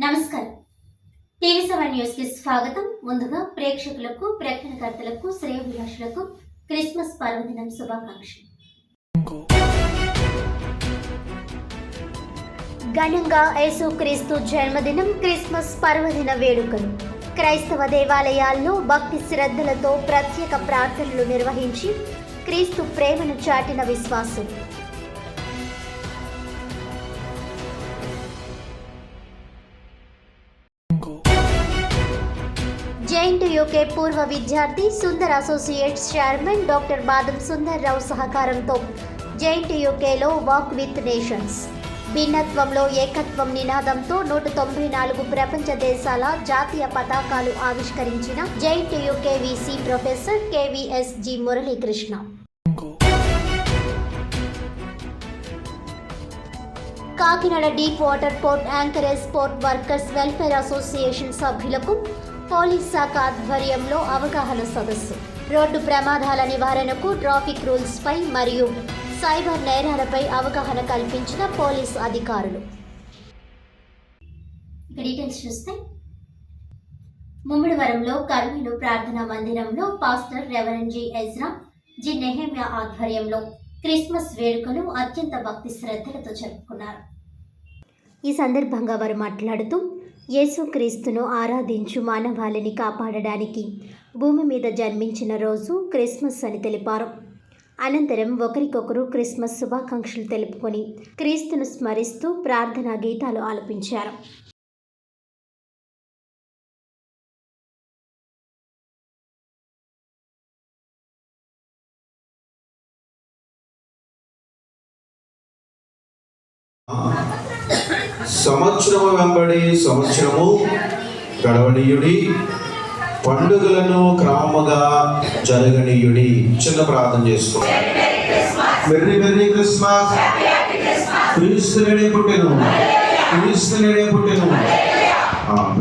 నమస్కారం. TV seven న్యూస్కి స్వాగతం. ముందుగా ప్రేక్షకులకు ప్రకటనకర్తలకు శ్రేయభిలాషులకు క్రిస్మస్ పర్వదినం శుభాకాంక్షలు. ఘనంగా యేసుక్రీస్తు జన్మదినం క్రిస్మస్ పర్వదిన వేడుకలు. క్రైస్తవ దేవాలయాల్లో భక్తి శ్రద్ధలతో ప్రత్యేక ప్రార్థనలు నిర్వహించి క్రీస్తు ప్రేమను చాటిన విశ్వాసులు. జైంట్ యూకే పూర్వ విద్యార్థి సుందర్ అసోసియేట్స్ చైర్మన్ డాక్టర్ బాదం సుందర్ రావు సహకారంతో జైంట్ యూకేలో వాక్ విత్ నేషన్స్. భిన్నత్వంలో ఏకత్వం నినాదంతో నూట తొంభై నాలుగు ప్రపంచ దేశాల జాతీయ పతాకాలు ఆవిష్కరించిన giant UK VC professor KVS G Muralikrishna. Kakinada deep water port anchorage port workers welfare association సభ్యులకు పోలీస్ శాఖ ఆధ్వర్యంలో అవగాహన సదస్సు. రోడ్డు ప్రమాదాల నివారణకు ట్రాఫిక్ రూల్స్ పై మరియు సైబర్ నేరాలపై అవగాహన కల్పించిన పోలీస్ అధికారులు. డీటెయిల్స్ చూస్తే ముమ్మిడివరంలో కర్నూలు ప్రార్థనా మందిరంలో pastor reverend G. Ezra G. Nehemiah ఆధ్వర్యంలో క్రిస్మస్ వేడుకలు అత్యంత భక్తి శ్రద్ధలతో జరుపుకున్నారు. ఈ సందర్భంగా వారు మాట్లాడుతూ యేసుక్రీస్తును ఆరాధించు మానవాళిని కాపాడడానికి భూమి మీద జన్మించిన రోజు క్రిస్మస్ అని తెలిపారు. అనంతరం ఒకరికొకరు క్రిస్మస్ శుభాకాంక్షలు తెలుపుకొని క్రీస్తును స్మరిస్తూ ప్రార్థనా గీతాలు ఆలపించారు. సంవత్సరము వెంబడి సంవత్సరము గడవనీయుడి పండుగలను క్రమముగా జరగనీయుడి. చిన్న ప్రార్థన చేసుకో మెర్రీ మెర్రీ క్రిస్మస్. పుట్టెను. పుట్టెను.